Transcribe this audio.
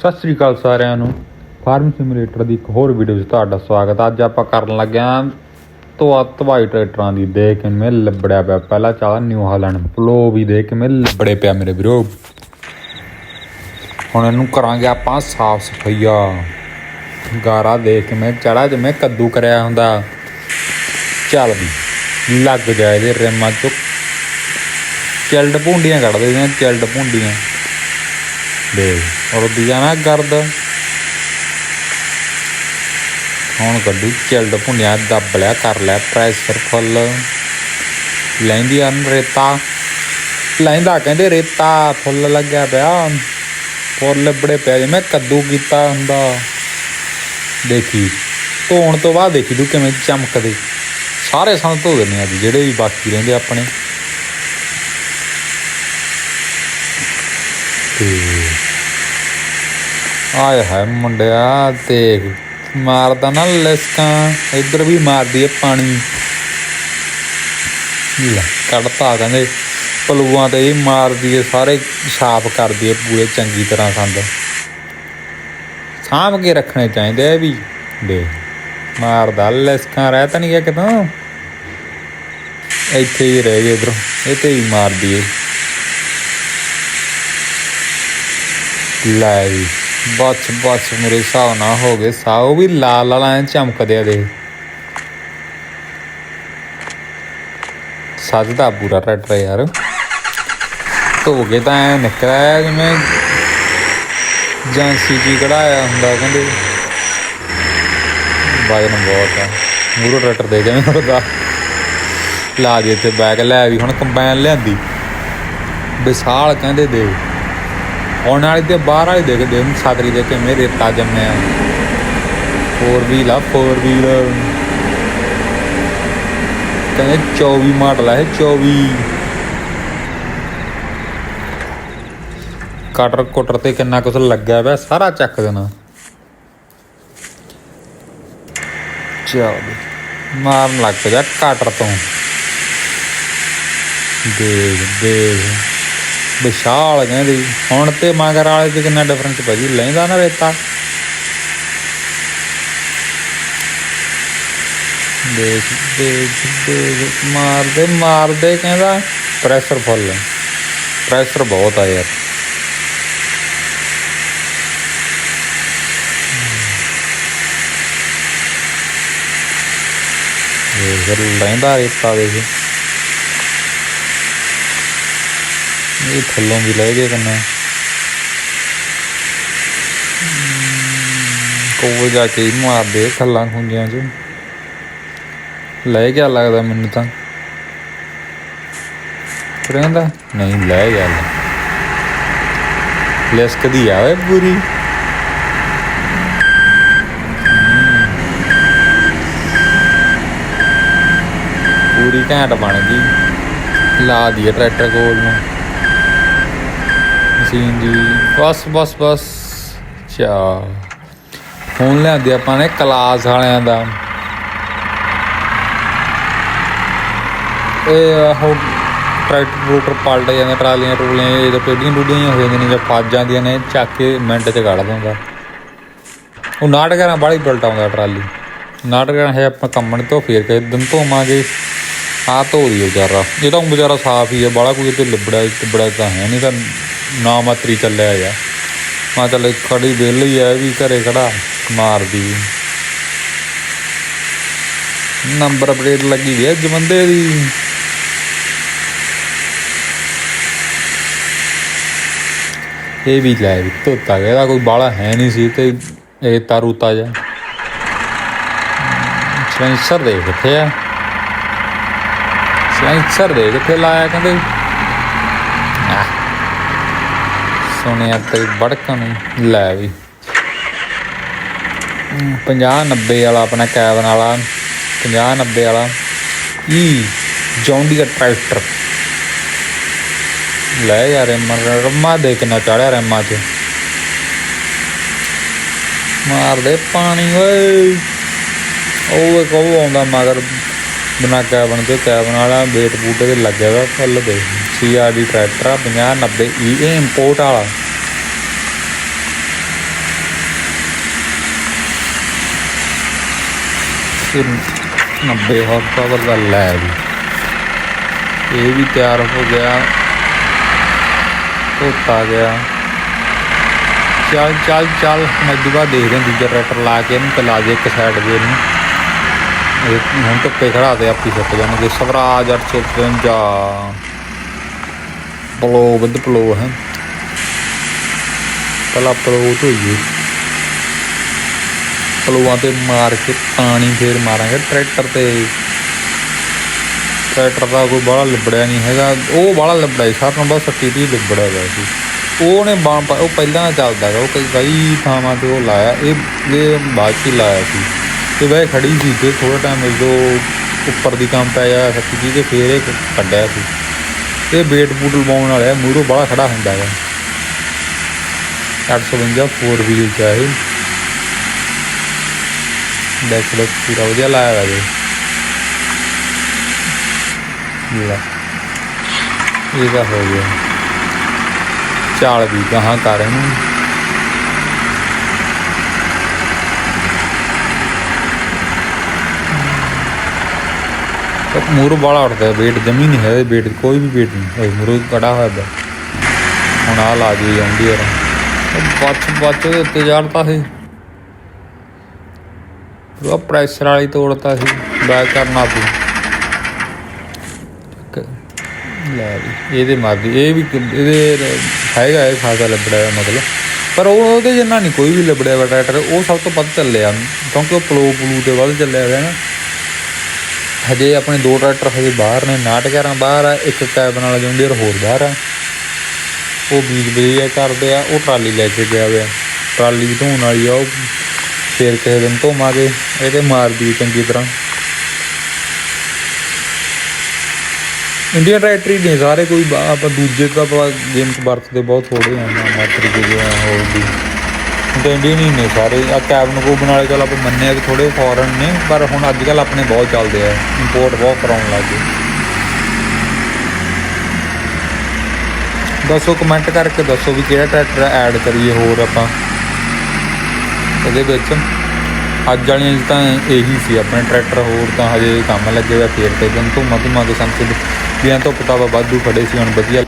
ਸਤਿ ਸ੍ਰੀ ਅਕਾਲ ਸਾਰਿਆਂ ਨੂੰ। Farm simulator ਦੀ ਇੱਕ ਹੋਰ ਵੀਡੀਓ ਚ ਤੁਹਾਡਾ ਸਵਾਗਤ ਹੈ। ਅੱਜ ਆਪਾਂ ਕਰਨ ਲੱਗੇ ਆਂ ਤੋਆ ਤਵਾਈ ਟਰੈਕਟਰਾਂ ਦੀ ਦੇਖ ਕਿਵੇਂ ਲੱਭੜਿਆ ਪਿਆ। ਪਹਿਲਾਂ ਚਾਹ ਨਿਊ ਹਾਲੈਂਡ ਪਲੋ ਵੀ ਦੇ ਕਿਵੇਂ ਲੱਭੜੇ ਪਿਆ ਮੇਰੇ ਵੀਰੋ। ਹੁਣ ਇਹਨੂੰ ਕਰਾਂਗੇ ਆਪਾਂ ਸਾਫ਼ ਸਫਾਈਆ। ਗਾਰਾ ਦੇ ਕਿਵੇਂ ਚੜਾ ਜਿਵੇਂ ਕੱਦੂ ਕਰਿਆ ਹੁੰਦਾ। ਚੱਲ ਵੀ, ਲੱਗ ਜਾਏ ਇਹਦੇ ਰੇਮਾਂ ਚੋਂ। ਚਿਲਡ ਭੁੰਡੀਆਂ ਕੱਢਦੇ ਨੇ, ਚਿਲਡ ਭੁੰਡੀਆਂ। ਦੇਖ ਔਰ ਨਾ ਗਰਦ। ਹੁਣ ਕੱਢੂ ਚਿਲਡ ਭੁੰਨਿਆ, ਦੱਬ ਲਿਆ, ਕਰ ਲਿਆ ਪ੍ਰੈਸ਼ਰ ਫੁੱਲ ਲੈਂਦੀ ਹਨ ਰੇਤਾ। ਲੈਂਦਾ ਕਹਿੰਦੇ ਰੇਤਾ ਫੁੱਲ ਲੱਗਿਆ ਪਿਆ। ਫੁੱਲ ਬੜੇ ਪਿਆ ਜਿਵੇਂ ਕੱਦੂ ਕੀਤਾ ਹੁੰਦਾ। ਦੇਖੀ, ਧੋਣ ਤੋਂ ਬਾਅਦ ਦੇਖੀ ਤੂੰ ਕਿਵੇਂ ਚਮਕਦੇ। ਸਾਰੇ ਸੰਦ ਧੋ ਦਿੰਦੇ ਅੱਜ ਜਿਹੜੇ ਵੀ ਬਾਕੀ ਰਹਿੰਦੇ ਆਪਣੇ। ਤੇ ਆਏ ਹੈ ਮੁੰਡਿਆ ਤੇ ਮਾਰਦਾ ਨਾ ਲਿਸਕਾਂ, ਇੱਧਰ ਵੀ ਮਾਰਦੀ ਹੈ ਪਾਣੀ। ਲੈ, ਕੱਢਤਾ ਕਹਿੰਦੇ, ਪਲੂਆਂ ਤੇ ਹੀ ਮਾਰਦੀ ਏ, ਸਾਰੇ ਸਾਫ਼ ਕਰਦੀ ਹੈ ਪੂਰੇ ਚੰਗੀ ਤਰ੍ਹਾਂ ਸੰਦ। ਸਾਂਭ ਕੇ ਰੱਖਣੇ ਚਾਹੀਦੇ ਆ ਵੀ। ਦੇ ਮਾਰਦਾ ਲਿਸਕਾਂ ਰਹਿ ਤਾਂ ਨਹੀਂ ਗਿਆ ਕਿਤੋਂ? ਇੱਥੇ ਹੀ ਰਹਿ ਗਏ ਇਧਰ, ਇਹ ਤੇ ਹੀ ਮਾਰਦੀ ਏ। ਲੈ ਵੀ। ਬਸ ਬਸ ਮੇਰੇ ਹਿਸਾਬ ਨਾਲ ਹੋ ਗਏ ਸਾਹ। ਵੀ ਲਾਲ ਲਾਲ ਐ ਚਮਕਦੇ ਆ ਦੇ ਸੱਜਦਾ ਪੂਰਾ ਟਰੈਕਟਰ ਯਾਰ। ਧੋ ਕੇ ਤਾਂ ਐ ਨਿਕਲਿਆ ਜਿਵੇਂ ਜਾਂਸੀ ਜੀ ਕਢਾਇਆ ਹੁੰਦਾ ਕਹਿੰਦੇ। ਵਜਨ ਬਹੁਤ ਆ। ਮੂਰੋ ਟਰੈਕਟਰ ਦੇ ਜਿਵੇਂ ਉਹਦਾ। ਲਾ ਦੇ ਤੇ ਬੈਗ ਲੈ ਵੀ। ਹੁਣ ਕੰਬਾਈਨ ਲਿਆਂਦੀ। ਵਿਸਾਲ ਕਹਿੰਦੇ ਦੇ। ਆਉਣ ਵਾਲੀ ਤੇ ਬਾਹਰ ਵਾਲੀ ਦੇਖਦੇ ਉਹਨੂੰ ਸਾਦਰੀ ਦੇ ਕੇ ਰੇਤਾ ਜੰਮਿਆ 4 ਵੀਲ ਆ 4 ਵੀਲ ਕਹਿੰਦੇ 24 ਮਾਡਲ ਆ 24 ਕਟਰ ਕੁਟਰ ਤੇ ਕਿੰਨਾ ਕੁਝ ਲੱਗਿਆ ਹੋਇਆ, ਸਾਰਾ ਚੱਕ ਦੇਣਾ। ਚੱਲ ਮਾਰਨ ਲੱਗ ਪਿਆ ਕਟਰ ਤੋਂ। ਦੇਖ ਦੇਖ। ਵਿਸ਼ਾਲ ਕਹਿੰਦੇ ਹੁਣ ਤੇ ਮਗਰ ਵਾਲੇ ਤੇ ਕਿੰਨਾ ਡਿਫਰੈਂਸ ਭਾਜੀ ਲੈਂਦਾ ਨਾ ਰੇਤਾ। ਦੇਖ ਦੇਖ ਦੇਖ, ਮਾਰਦੇ ਮਾਰਦੇ ਕਹਿੰਦਾ ਪ੍ਰੈਸ਼ਰ ਫੁੱਲ ਪ੍ਰੈਸ਼ਰ ਬਹੁਤ ਆ ਯਾਰ। ਇਹ ਫਿਰ ਲੈਂਦਾ ਰੇਤਾ ਦੇਖ। ਇਹ ਥੱਲੋਂ ਵੀ ਲੈ ਗਏ ਕੰਨਾ। ਕੋਲ ਜਾ ਕੇ ਮਾਰਦੇ ਥੱਲਾਂ ਖੁੰਝਿਆਂ 'ਚ। ਲੈ ਗਿਆ ਲੱਗਦਾ ਮੈਨੂੰ ਤਾਂ। ਰਹਿੰਦਾ? ਨਹੀਂ, ਲੈ ਗਿਆ ਲਿਸਕਦੀ ਆ ਪੂਰੀ। ਪੂਰੀ ਘੈਂਟ ਬਣ ਗਈ। ਲਾ ਦੀਏ ਟਰੈਕਟਰ ਕੋਲ ਨੂੰ। ਮਸ਼ੀਨ ਜੀ। ਬਸ ਬਸ ਬਸ। ਚਾ ਹੁਣ ਲਿਆਂਦੇ ਆਪਾਂ ਨੇ ਕਲਾਸ ਵਾਲਿਆਂ ਦਾ। ਇਹ ਆਹੋ, ਟਰੈਕਟਰ ਰੂਟਰ ਪਲਟ ਜਾਂਦੇ, ਟਰਾਲੀਆਂ ਟਰੂਲੀਆਂ, ਇਹ ਤਾਂ ਪੇਡੀਆਂ ਡੂਡੀਆਂ ਹੀ ਹੋ ਜਾਂਦੀਆਂ ਨੇ, ਜਾਂ ਫਸ ਜਾਂਦੀਆਂ ਨੇ, ਚੱਕ ਕੇ ਮਿੰਟ 'ਚ ਕੱਢ ਦਿੰਦਾ। ਉਹ ਨਾਟਕਾਂ ਬਾਹਲੀ ਬਲਟ ਆਉਂਦਾ ਟਰਾਲੀ। ਨਾਟਕਾਂ ਹੈ ਆਪਾਂ ਕੰਮ ਨਹੀਂ ਤੋਂ ਫੇਰ ਕੇ ਦਿਨ ਧੋਵਾਂਗੇ। ਆ ਧੋ ਦਿਓ ਵਿਚਾਰਾ। ਇਹ ਤਾਂ ਊਂ ਵਿਚਾਰਾ ਸਾਫ਼ ਹੀ ਹੈ ਬਾਹਲਾ ਕੋਈ ਤੇ ਲਿਬੜਾ ਲਿਬੜਾ ਤਾਂ ਹੈ ਨਹੀਂ ਤਾਂ ਨਾ ਮਾਤਰੀ ਚੱਲਿਆ ਜਾ ਮਾ ਚੱਲ ਖੜੀ ਵਿਹਲੀ ਆ ਵੀ ਘਰੇ ਖੜਾ, ਮਾਰਦੀ। ਨੰਬਰ ਪਲੇਟ ਲੱਗੀ ਵੀ ਹੈ ਜਵੰਦੇ ਦੀ। ਇਹ ਵੀ ਲੈ ਵੀ ਧੋਤਾ ਗਿਆ, ਇਹਦਾ ਕੋਈ ਬਾਲਾ ਹੈ ਨਹੀਂ ਸੀ ਤੇ ਇਹ ਤਾਰੂ ਤਾਜਾ। ਸੈਂਸਰ ਦੇ ਕਿੱਥੇ ਆ? ਸੈਂਸਰ ਦੇ ਕਿੱਥੇ ਲਾਇਆ ਕਹਿੰਦੇ? ਸੁਣਿਆ ਤੇ ਬੜਕਣ ਲੈ ਵੀ। 50 90 ਵਾਲਾ ਆਪਣਾ ਕੈਬਨ ਵਾਲਾ 50 90 ਵਾਲਾ ਈ ਜੌਂਡੀਆ ਟਰੈਕਟਰ। ਲੈ ਯਾਰ ਰਮਾ ਰਮਾ ਦੇ ਕਿੰਨਾ ਚੜਿਆ ਰਮਾ ਚ। ਮਾਰ ਦੇ ਪਾਣੀ, ਓਏ। ਉਹ ਇੱਕ ਉਹ ਆਉਂਦਾ ਮਗਰ ਬਣਾ ਕੈਬਨ ਤੇ ਕੈਬਨ ਵਾਲਾ ਵੇਟ ਬੂਟੇ ਤੇ ਲੱਗਿਆ ਵਾ ਫੁੱਲ ਦੇ CRD ਟਰੈਕਟਰ ਆ 5090 EA ਇੰਪੋਰਟ ਵਾਲਾ। ਇਹ 90 ਹਾਰਸ ਪਾਵਰ ਦਾ ਲੈ ਵੀ। ਇਹ ਵੀ ਤਿਆਰ ਹੋ ਗਿਆ, ਧੋਤਾ ਗਿਆ। ਚੱਲ ਚੱਲ ਚੱਲ, ਮੈਂ ਦੁਬਾਰਾ ਦੇਖ ਰਿਹਾ ਦੂਜਾ ਟਰੈਕਟਰ ਲਾ ਕੇ ਇਹਨੂੰ ਕਲਾ ਦੇ ਇੱਕ ਸਾਈਡ ਦੇ ਇਹਨੂੰ। ਹੁਣ ਧੁੱਪੇ ਖੜਾ ਤੇ ਆਪੀ ਸੁੱਕ ਜਾਣਗੇ। ਸਵਰਾਜ 853 ਪਲੋ, ਵੱਧ ਪਲੋ ਹੈ। ਪਹਿਲਾਂ ਪਲੋ ਧੋਈਏ। ਪਲੋਆਂ ਤੇ ਮਾਰ ਕੇ ਪਾਣੀ ਫੇਰ ਮਾਰਾਂਗੇ। ਟਰੈਕਟਰ ਤੇ ਟਰੈਕਟਰ ਦਾ ਕੋਈ ਬਾਹਲਾ ਲਿਬੜਿਆ ਨਹੀਂ ਹੈਗਾ। ਉਹ ਬਾਹਲਾ ਲਿਬੜਿਆ ਸੀ ਸਾਰਿਆਂ ਨਾਲੋਂ ਬਹੁਤ ਸੱਟੀ ਲਿਬੜਿਆ ਹੋਇਆ ਸੀ। ਉਹਨੇ ਬਾਂ ਪਾ- ਉਹ ਪਹਿਲਾਂ ਚੱਲਦਾ ਹੈਗਾ ਉਹ ਕਈ ਕਈ ਥਾਵਾਂ ਤੇ ਉਹ ਲਾਇਆ। ਇਹ ਇਹ ਬਾਅਦ 'ਚ ਹੀ ਲਾਇਆ ਸੀ। ਤੇ ਵੈ ਖੜੀ ਸੀ ਤੇ ਥੋੜਾ ਟਾਈਮ ਜਦੋਂ ਉੱਪਰ ਦੀ ਕੰਮ ਪੈ ਗਿਆ, ਸੱਤੀ ਜੀ ਤੇ ਫੇਰ ਇਹ ਕੱਢਿਆ ਸੀ। ਇਹ ਵੇਟ ਬੂਟ ਲਵਾਉਣ ਵਾਲਾ ਮੂਰੋ ਬਾਹਲਾ ਖੜਾ ਹੁੰਦਾ ਹੈ। 852 ਫੋਰ ਵੀਲ ਚ ਹੈ ਇਹ। ਪੂਰਾ ਵਧੀਆ ਲਾਇਆ ਹੋਇਆ ਜੀ। ਲੈ, ਇਹਦਾ ਹੋ ਗਿਆ। ਚਾਲ ਵੀ ਕਹਾਂ ਕਰ ਇਹਨੂੰ। ਮੂਰ ਵਾਲਾ ਉੱਠਦਾ weight ਜਮੀ ਨਹੀਂ ਹੈ weight ਕੋਈ ਵੀ weight ਨਹੀਂ। ਇਹ ਮੂਰ ਕੜਾ ਹੋਇਆ ਦਾ ਹੁਣ ਆ ਲਾ ਜੀ ਜਾਂਦੀ ਯਾਰ ਬੱਚ ਬੱਚ ਦੇ ਉੱਤੇ ਚੜਤਾ ਸੀ। ਉਹ ਪ੍ਰੈਸ਼ਰ ਵਾਲੀ ਤੋੜਤਾ ਸੀ, ਬੈਕ ਕਰਨਾ ਪਈ ਕ- ਲੈ ਵੀ, ਇਹਦੇ ਮਾਰਦੀ ਇਹ ਵੀ ਇਹਦੇ ਹੈਗਾ ਇਹ ਖਾਸਾ ਲੱਭੜਿਆ ਹੋਇਆ ਮਤਲਬ। ਪਰ ਉਹ ਉਹਦੇ ਜਿੰਨਾ ਨਹੀਂ, ਕੋਈ ਵੀ ਲੱਭੜਿਆ ਹੋਇਆ ਟਰੈਕਟਰ, ਉਹ ਸਭ ਤੋਂ ਵੱਧ ਚੱਲਿਆ। ਕਿਉਂਕਿ ਉਹ ਪਲੋ ਪਲੂ ਤੇ ਵੱਧ ਚੱਲਿਆ ਹੋਇਆ ਨਾ। ਹਜੇ ਆਪਣੇ ਦੋ ਟਰੈਕਟਰ ਹਜੇ ਬਾਹਰ ਨੇ 911 ਬਾਹਰ ਆ, ਇੱਕ ਕੈਬਨ ਵਾਲਾ ਜੌਂਡੀਅਰ ਹੋਰ ਬਾਹਰ ਆ। ਉਹ ਬੀਜ ਬਈਆ ਕਰਦੇ ਆ, ਉਹ ਟਰਾਲੀ ਲੈ ਕੇ ਗਿਆ ਹੋਇਆ। ਟਰਾਲੀ ਵੀ ਧੋਣ ਵਾਲੀ ਆ, ਉਹ ਫੇਰ ਕਿਸੇ ਦਿਨ ਧੋਵਾਂਗੇ, ਇਹਦੇ ਮਾਰਦੀ ਚੰਗੀ ਤਰ੍ਹਾਂ। ਇੰਡੀਆ ਟਰੈਕਟਰੀ ਨੇ ਸਾਰੇ ਕੋਈ, ਆਪਾਂ ਦੂਜੇ ਤਾਂ ਆਪਾਂ ਗੇਮ 'ਚ ਵਰਤਦੇ ਬਹੁਤ ਥੋੜੇ ਆ, ਮਾਤਰੀ ਦੇ ਜੋ ਹੋਰ ਵੀ। ਇੰਡੀਅਨ ਹੀ ਨੇ ਸਾਰੇ। ਆ ਕੈਬਨ ਕੋ ਬਣਾ ਚਲ ਆਪਾਂ ਮੰਨਿਆ ਕਿ ਥੋੜੇ ਫੋਰਨ ਨੇ, ਪਰ ਹੁਣ ਅੱਜ ਕੱਲ ਆਪਣੇ ਬਹੁਤ ਚੱਲਦੇ ਆ। ਇੰਪੋਰਟ ਬਹੁਤ ਕਰਾਉਣ ਲੱਗ ਗਏ। ਦੱਸੋ ਕਮੈਂਟ ਕਰਕੇ ਦੱਸੋ ਵੀ ਕਿਹੜਾ ਟਰੈਕਟਰ ਐਡ ਕਰੀਏ ਹੋਰ ਆਪਾਂ। ਇਹਦੇ ਵਿੱਚ ਅੱਜ ਵਾਲੀਆਂ 'ਚ ਤਾਂ ਇਹੀ ਸੀ ਆਪਣੇ ਟਰੈਕਟਰ ਹੋਰ ਤਾਂ ਹਜੇ ਕੰਮ ਲੱਗੇ ਹੋਇਆ ਫੇਰ ਤੇ ਦਿਨ ਧੁੰਮਾਂ ਧੁੰਮਾਂ ਕੇ ਸੰਤ ਵੀ ਤੋਂ ਪਤਾਵਾ ਵਾਧੂ ਖੜੇ ਸੀ, ਹੁਣ ਵਧੀਆ